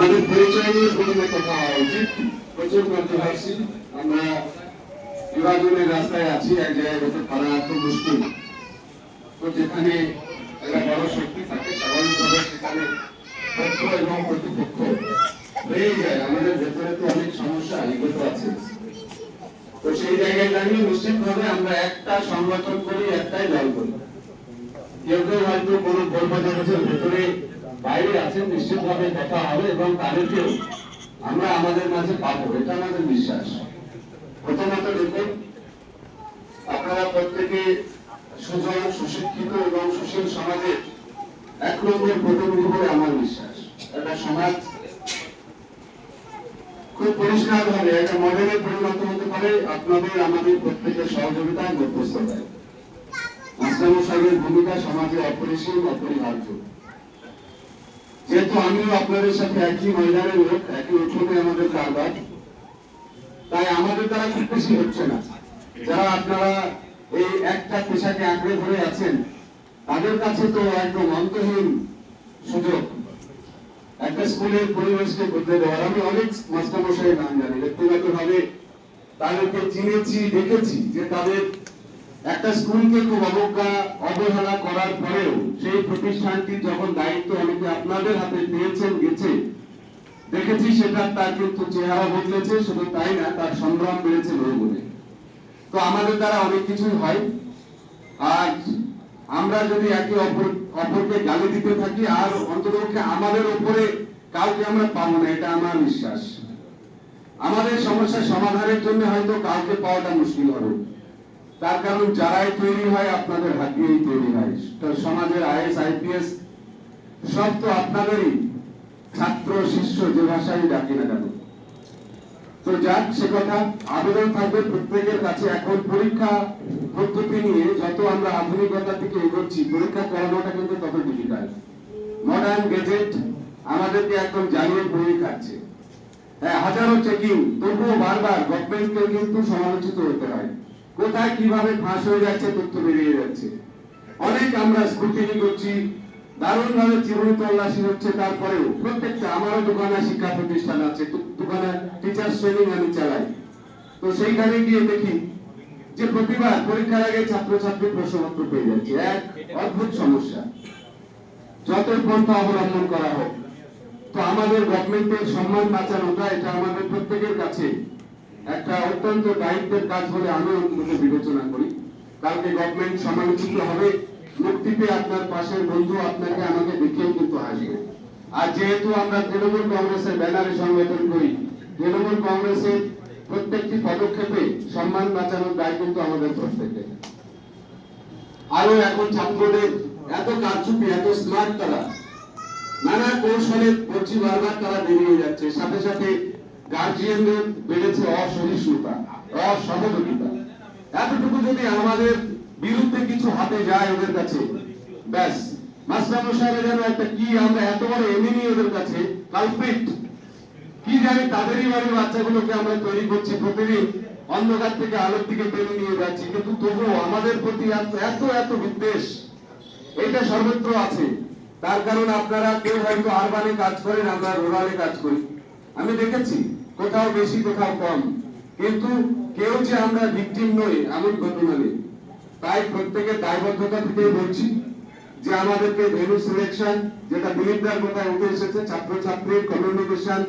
আমাদের পরিচয় নিয়ে কথা হওয়া উচিত প্রচুর কন্ট্রোভার্সি আমরা বিভাজনের রাস্তায় আছি, এক জায়গায় হতে পারা খুব মুশকিল। তো যেখানে একটা বড় শক্তি থাকে স্বাভাবিকভাবে সেখানে পক্ষ এবং প্রতিপক্ষ হয়ে যায়। আমাদের ভেতরে তো অনেক সমস্যা এগুলো আছে। তো সেই জায়গায় দাঁড়িয়ে নিশ্চিতভাবে আমরা একটা সংগঠন করি, একটাই দল করি। কেউ কেউ হয়তো কোনো কর্মচারীদের ভেতরে বাইরে আছেন, নিশ্চিতভাবে কথা হবে এবং তাদেরকেও আমরা আমাদের মাঝে পাবো, এটা আমাদের বিশ্বাস। প্রথমত দেখুন, আপনারা প্রত্যেকে সুজন, সুশিক্ষিত এবং সুশীল সমাজের এক নম্বর প্রতিনিধি বলে আমার বিশ্বাস। একটা সমাজ খুব পরিষ্কার ভাবে একটা মডেলে পরিণত হতে পারে আপনাদের, আমাদের প্রত্যেকের সহযোগিতায় মধ্যস্থতায়। মাস্টার সাহেবের ভূমিকা সমাজে অপরিসীম, অপরিহার্য। যেহেতু আমিও আপনাদের সাথে একই ময়দানের লোক, একই উঠোনে আমাদের কারবার, তাই আমাদের দ্বারা খুব বেশি হচ্ছে না। যারা আপনারা এই একটা পেশাকে আঁকড়ে ধরে আছেন, তাদের কাছে তো একদম অন্তহীন সুযোগ। একটা স্কুলের পরিবেশকে বদলে দেওয়ার, আমি অনেক মাস্টারমশাই নাম জানি ব্যক্তিগত ভাবে তাদেরকে চিনেছি, দেখেছি যে তাদের একটা স্কুলকে খুব অবজ্ঞা, অবহেলা করার পরেও সেই প্রতিষ্ঠানটি যখন দায়িত্ব অনেকে আপনাদের হাতে পেয়েছেন, গেছে, দেখেছি সেটা তার কিন্তু চেহারা বদলেছে, শুধু তাই না, তার সংগ্রাম বেড়েছে বহুগুণে। তো আমাদের দ্বারা অনেক কিছুই হয়। আর আমরা যদি একে অপর, অপরকে গালি দিতে থাকি, আর অন্ততপক্ষে আমাদের উপরে কাউকে আমরা পাবো না, এটা আমার বিশ্বাস। আমাদের সমস্যা সমাধানের জন্য হয়তো কাউকে পাওয়াটা মুশকিল হবে। তার কারণ যারাই তৈরি হয়, আপনাদের হাত দিয়েই তৈরি হয়। সমাজের আইএস, আইপিএস, সব তো আপনাদেরই। ছাত্র, শিষ্য, যে ভাষায় ডাকি না কেন? তো যাক, সে কথা। আবেদন থাকবে প্রত্যেকের কাছে। এখন পরীক্ষা পদ্ধতি নিয়ে যত আমরা আধুনিকতার থেকে এগোচ্ছি, পরীক্ষা করানোটা কিন্তু তত ডিফিকাল্ট মডার্ন গেজেট আমাদেরকে একদম জ্বালিয়ে পড়িয়ে খাচ্ছে। হ্যাঁ হাজারো চেকিং তবুও বারবার গভর্নমেন্টকে কিন্তু সমালোচিত হতে হয়। কোথায় কীভাবে ফাঁস হয়ে যাচ্ছে তথ্য বেরিয়ে যাচ্ছে। অনেক আমরা স্ক্রুটিনি করছি দারুণ ভাবে জীবনী তল্লাশি হচ্ছে, তারপরেও প্রত্যেকটা আমারও দোকানে শিক্ষা প্রতিষ্ঠান আছে দোকানে টিচার ট্রেনিং আমি চালাই। তো সেইখানে গিয়ে দেখি যে প্রতিবার পরীক্ষার আগে ছাত্রছাত্রী প্রশ্নপত্র পেয়ে যাচ্ছে। এক অদ্ভুত সমস্যা। যত পন্থা অবলম্বন করা হোক, তো আমাদের গভর্নমেন্টের সম্মান বাঁচানোটা এটা আমাদের প্রত্যেকের কাছে একটা অত্যন্ত দায়িত্বের কাজ বলে আমি অন্তত বিবেচনা করি। কালকে গভর্নমেন্ট সমালোচিত হবে মুক্তিতে আপনার পাশের বন্ধু আপনাকে আমাকে দেখেও কিন্তু হাসবে। আর যেহেতু আমরা তৃণমূল কংগ্রেসের ব্যানারে সংগঠন করি, তৃণমূল কংগ্রেসের প্রত্যেকটি পদক্ষেপে সম্মান বাঁচানোর দায় কিন্তু আমাদের প্রত্যেকের। আরও এখন ছাত্রদের এত কারচুপি, এত স্মার্ট তারা, নানা কৌশলে বলছি বারবার তারা বেরিয়ে যাচ্ছে। সাথে সাথে গার্জিয়ানদের বেড়েছে অসহিষ্ণুতা, অসহযোগিতা। এতটুকু যদি আমাদের বিরুদ্ধে কিছু হাতে যায় ওদের কাছে, ব্যাস। মাস্টার মশাইরা যেন একটা কি আমরা এত বড় এমিনি ওদের কাছে কি জানি তাদেরই বাড়ির বাচ্চাগুলোকে আমরা তৈরি করছি, প্রতিদিন অন্ধকার থেকে আলোর দিকে টেনে নিয়ে যাচ্ছি। কিন্তু তবুও আমাদের প্রতি এত এত এত বিদ্বেষ, এটা সর্বত্র আছে। তার কারণ আপনারা কেউ হয়তো আরবানে কাজ করেন, আমরা রুরালে কাজ করি। আমি দেখেছি, কোথাও বেশি, কোথাও কম। কিন্তু কেউ যে আমরা ভিকটিম নই, এমন ঘটনা নেই। তাই প্রত্যেকের দায়বদ্ধতা থেকে বলছি যে আমাদেরকে ভেনু সিলেকশন যেটা দিলীপদার কোথায় উঠে এসেছে, ছাত্রছাত্রীর কমিউনিকেশন